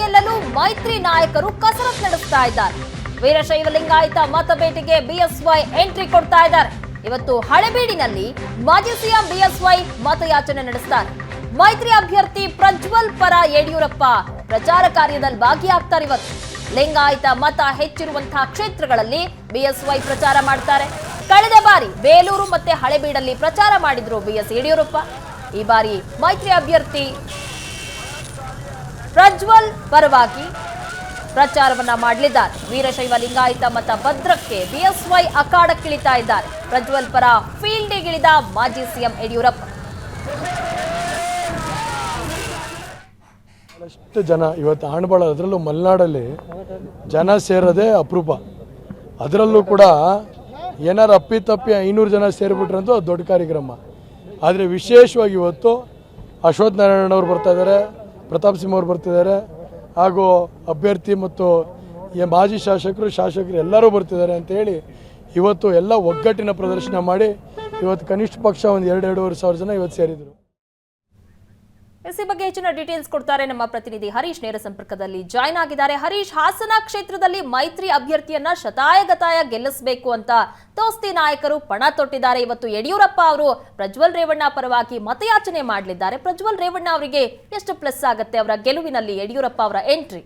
ಗೆಲ್ಲಲು ಮೈತ್ರಿ ನಾಯಕರು ಕಸರತ್ತು ನಡೆಸ್ತಾ ಇದ್ದಾರೆ. ವೀರಶೈವ ಲಿಂಗಾಯತ ಮತಬೇಟೆಗೆ ಬಿಎಸ್ವೈ ಎಂಟ್ರಿ ಕೊಡ್ತಾ ಇದ್ದಾರೆ. ಇವತ್ತು ಹಳೆಬೀಡಿನಲ್ಲಿ ಮಾಜಿ ಸಿಎಂ ಬಿಎಸ್ವೈ ಮತಯಾಚನೆ ನಡೆಸ್ತಾರೆ. ಮೈತ್ರಿ ಅಭ್ಯರ್ಥಿ ಪ್ರಜ್ವಲ್ ಪರ ಯಡಿಯೂರಪ್ಪ ಪ್ರಚಾರ ಕಾರ್ಯದಲ್ಲಿ ಭಾಗಿಯಾಗ್ತಾರೆ ಇವತ್ತು. ಲಿಂಗಾಯತ ಮತ ಹೆಚ್ಚಿರುವಂತಹ ಕ್ಷೇತ್ರಗಳಲ್ಲಿ ಬಿಎಸ್ವೈ ಪ್ರಚಾರ ಮಾಡ್ತಾರೆ. ಕಳೆದ ಬಾರಿ ಬೇಲೂರು ಮತ್ತೆ ಹಳೆಬೀಡಲ್ಲಿ ಪ್ರಚಾರ ಮಾಡಿದ್ರು ಬಿಎಸ್ ಯಡಿಯೂರಪ್ಪ. ಈ ಬಾರಿ ಮೈತ್ರಿ ಅಭ್ಯರ್ಥಿ ಪ್ರಜ್ವಲ್ ಪರವಾಗಿ ಪ್ರಚಾರವನ್ನ ಮಾಡಲಿದ್ದಾರೆ. ವೀರಶೈವ ಲಿಂಗಾಯತ ಮತ ಭದ್ರಕ್ಕೆ ಬಿಎಸ್ವೈ ಅಖಾಡಕ್ಕಿಳಿತಾ ಇದ್ದಾರೆ. ಪ್ರಜ್ವಲ್ ಪರ ಫೀಲ್ಡಿಗಿಳಿದ ಮಾಜಿ ಸಿಎಂ ಯಡಿಯೂರಪ್ಪ. ಬಹಳಷ್ಟು ಜನ ಇವತ್ತು ಆಣಬಾಳ, ಅದರಲ್ಲೂ ಮಲೆನಾಡಲ್ಲಿ ಜನ ಸೇರೋದೇ ಅಪರೂಪ. ಅದರಲ್ಲೂ ಕೂಡ ಏನಾರು ಅಪ್ಪಿತಪ್ಪಿ ಐನೂರು ಜನ ಸೇರಿಬಿಟ್ರಂತೂ ದೊಡ್ಡ ಕಾರ್ಯಕ್ರಮ. ಆದರೆ ವಿಶೇಷವಾಗಿ ಇವತ್ತು ಅಶ್ವಥ್ ನಾರಾಯಣ ಅವ್ರು ಬರ್ತಾ ಇದ್ದಾರೆ. ಪ್ರತಾಪ್ ಸಿಂಹ ಅವರು ಬರ್ತಿದ್ದಾರೆ. ಹಾಗೂ ಅಭ್ಯರ್ಥಿ ಮತ್ತು ಮಾಜಿ ಶಾಸಕರು ಶಾಸಕರು ಎಲ್ಲರೂ ಬರ್ತಿದ್ದಾರೆ ಅಂತೇಳಿ ಇವತ್ತು ಎಲ್ಲ ಒಗ್ಗಟ್ಟಿನ ಪ್ರದರ್ಶನ ಮಾಡಿ ಇವತ್ತು ಕನಿಷ್ಠ ಪಕ್ಷ ಒಂದು ಎರಡು, ಎರಡೂವರೆ ಸಾವಿರ ಜನ ಇವತ್ತು ಸೇರಿದರು. ಎಸ್ ಬಗ್ಗೆ ಹೆಚ್ಚಿನ ಡೀಟೇಲ್ಸ್ ಕೊಡ್ತಾರೆ ನಮ್ಮ ಪ್ರತಿನಿಧಿ ಹರೀಶ್. ನೇರ ಸಂಪರ್ಕದಲ್ಲಿ ಜಾಯ್ನ್ ಆಗಿದ್ದಾರೆ. ಹರೀಶ್, ಹಾಸನ ಕ್ಷೇತ್ರದಲ್ಲಿ ಮೈತ್ರಿ ಅಭ್ಯರ್ಥಿಯನ್ನ ಶತಾಯಗತಾಯ ಗೆಲ್ಲಿಸಬೇಕು ಅಂತ ದೋಸ್ತಿ ನಾಯಕರು ಪಣ ತೊಟ್ಟಿದ್ದಾರೆ. ಇವತ್ತು ಯಡಿಯೂರಪ್ಪ ಅವರು ಪ್ರಜ್ವಲ್ ರೇವಣ್ಣ ಪರವಾಗಿ ಮತಯಾಚನೆ ಮಾಡಲಿದ್ದಾರೆ. ಪ್ರಜ್ವಲ್ ರೇವಣ್ಣ ಅವರಿಗೆ ಎಷ್ಟು ಪ್ಲಸ್ ಆಗುತ್ತೆ? ಅವರ ಗೆಲುವಿನಲ್ಲಿ ಯಡಿಯೂರಪ್ಪ ಅವರ ಎಂಟ್ರಿ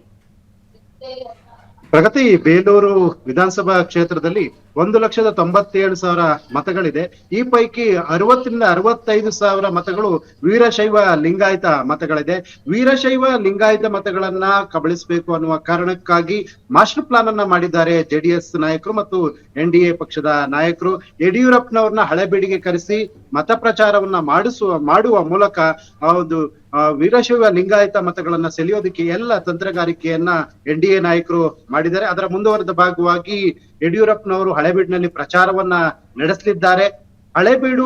ಪ್ರಗತಿ ಬೇಲೂರು ವಿಧಾನಸಭಾ ಕ್ಷೇತ್ರದಲ್ಲಿ ಒಂದು ಲಕ್ಷದ ತೊಂಬತ್ತೇಳು ಸಾವಿರ ಮತಗಳಿದೆ. ಈ ಪೈಕಿ ಅರವತ್ತರಿಂದ ಅರವತ್ತೈದು ಸಾವಿರ ಮತಗಳು ವೀರಶೈವ ಲಿಂಗಾಯತ ಮತಗಳಿದೆ. ವೀರಶೈವ ಲಿಂಗಾಯತ ಮತಗಳನ್ನ ಕಬಳಿಸಬೇಕು ಅನ್ನುವ ಕಾರಣಕ್ಕಾಗಿ ಮಾಸ್ಟರ್ ಪ್ಲಾನ್ ಅನ್ನ ಮಾಡಿದ್ದಾರೆ ಜೆಡಿಎಸ್ ನಾಯಕರು ಮತ್ತು ಎನ್ ಡಿ ಪಕ್ಷದ ನಾಯಕರು. ಯಡಿಯೂರಪ್ಪನವ್ರನ್ನ ಹಳೆಬೀಡಿಗೆ ಕರೆಸಿ ಮತ ಪ್ರಚಾರವನ್ನ ಮಾಡಿಸುವ, ಮಾಡುವ ಮೂಲಕ ಆ ಒಂದು ವೀರಶೈವ ಲಿಂಗಾಯತ ಮತಗಳನ್ನ ಸೆಳೆಯೋದಕ್ಕೆ ಎಲ್ಲ ತಂತ್ರಗಾರಿಕೆಯನ್ನ ಎನ್ ಡಿ ಎ ನಾಯಕರು ಮಾಡಿದ್ದಾರೆ. ಅದರ ಮುಂದುವರೆದ ಭಾಗವಾಗಿ ಯಡಿಯೂರಪ್ಪನವರು ಹಳೆಬೀಡಿನಲ್ಲಿ ಪ್ರಚಾರವನ್ನ ನಡೆಸಲಿದ್ದಾರೆ. ಹಳೆಬೀಡು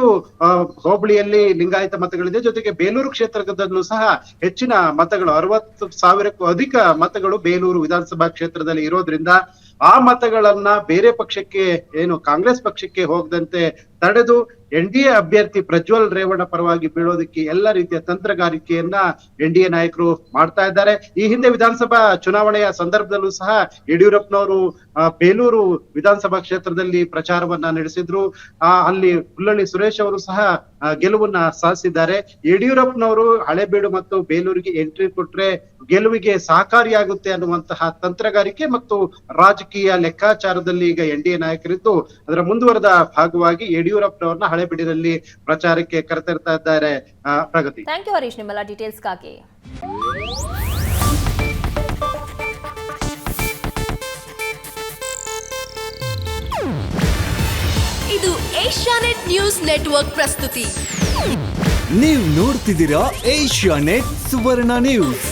ಹೋಬಳಿಯಲ್ಲಿ ಲಿಂಗಾಯತ ಮತಗಳಿದೆ. ಜೊತೆಗೆ ಬೇಲೂರು ಕ್ಷೇತ್ರದಲ್ಲೂ ಸಹ ಹೆಚ್ಚಿನ ಮತಗಳು, ಅರವತ್ತು ಸಾವಿರಕ್ಕೂ ಅಧಿಕ ಮತಗಳು ಬೇಲೂರು ವಿಧಾನಸಭಾ ಕ್ಷೇತ್ರದಲ್ಲಿ ಇರೋದ್ರಿಂದ ಆ ಮತಗಳನ್ನ ಬೇರೆ ಪಕ್ಷಕ್ಕೆ, ಏನು ಕಾಂಗ್ರೆಸ್ ಪಕ್ಷಕ್ಕೆ ಹೋಗದಂತೆ ತಡೆದು ಎನ್ ಡಿ ಅಭ್ಯರ್ಥಿ ಪ್ರಜ್ವಲ್ ರೇವಣ್ಣ ಪರವಾಗಿ ಬೀಳೋದಕ್ಕೆ ಎಲ್ಲ ರೀತಿಯ ತಂತ್ರಗಾರಿಕೆಯನ್ನ ಎನ್ ಡಿ ನಾಯಕರು ಮಾಡ್ತಾ ಇದ್ದಾರೆ. ಈ ಹಿಂದೆ ವಿಧಾನಸಭಾ ಚುನಾವಣೆಯ ಸಂದರ್ಭದಲ್ಲೂ ಸಹ ಯಡಿಯೂರಪ್ಪನವರು ಬೇಲೂರು ವಿಧಾನಸಭಾ ಕ್ಷೇತ್ರದಲ್ಲಿ ಪ್ರಚಾರವನ್ನ ನಡೆಸಿದ್ರು. ಆ, ಅಲ್ಲಿ ಹುಲ್ಲಳ್ಳಿ ಸುರೇಶ್ ಅವರು ಸಹ ಗೆಲುವನ್ನ ಸಾಧಿಸಿದ್ದಾರೆ. ಯಡಿಯೂರಪ್ಪನವರು ಹಳೆಬೀಡು ಮತ್ತು ಬೇಲೂರಿಗೆ ಎಂಟ್ರಿ ಕೊಟ್ರೆ ಗೆಲುವಿಗೆ ಸಹಕಾರಿಯಾಗುತ್ತೆ ಅನ್ನುವಂತಹ ತಂತ್ರಗಾರಿಕೆ ಮತ್ತು ರಾಜಕೀಯ ಲೆಕ್ಕಾಚಾರದಲ್ಲಿ ಈಗ ಎನ್ ಡಿ ಎ ನಾಯಕರಿದ್ದು. ಅದರ ಮುಂದುವರೆದ ಭಾಗವಾಗಿ ಯಡಿಯೂರಪ್ಪನವ್ರನ್ನ ಹಳೆಬೀಡಿನಲ್ಲಿ ಪ್ರಚಾರಕ್ಕೆ ಕರೆತರ್ತಾ ಇದ್ದಾರೆ ಪ್ರಗತಿ. ಥ್ಯಾಂಕ್ ಯು ಹರೀಶ್ ನಿಮ್ಮೆಲ್ಲ ಡೀಟೇಲ್ಸ್ಗಾಗಿ ಇದು ಏಷ್ಯಾನೆಟ್ ನ್ಯೂಸ್ ನೆಟ್ವರ್ಕ್ ಪ್ರಸ್ತುತಿ. ನೀವು ನೋಡ್ತಿದ್ದೀರಾ ಏಷ್ಯಾ ನೆಟ್ ಸುವರ್ಣ ನ್ಯೂಸ್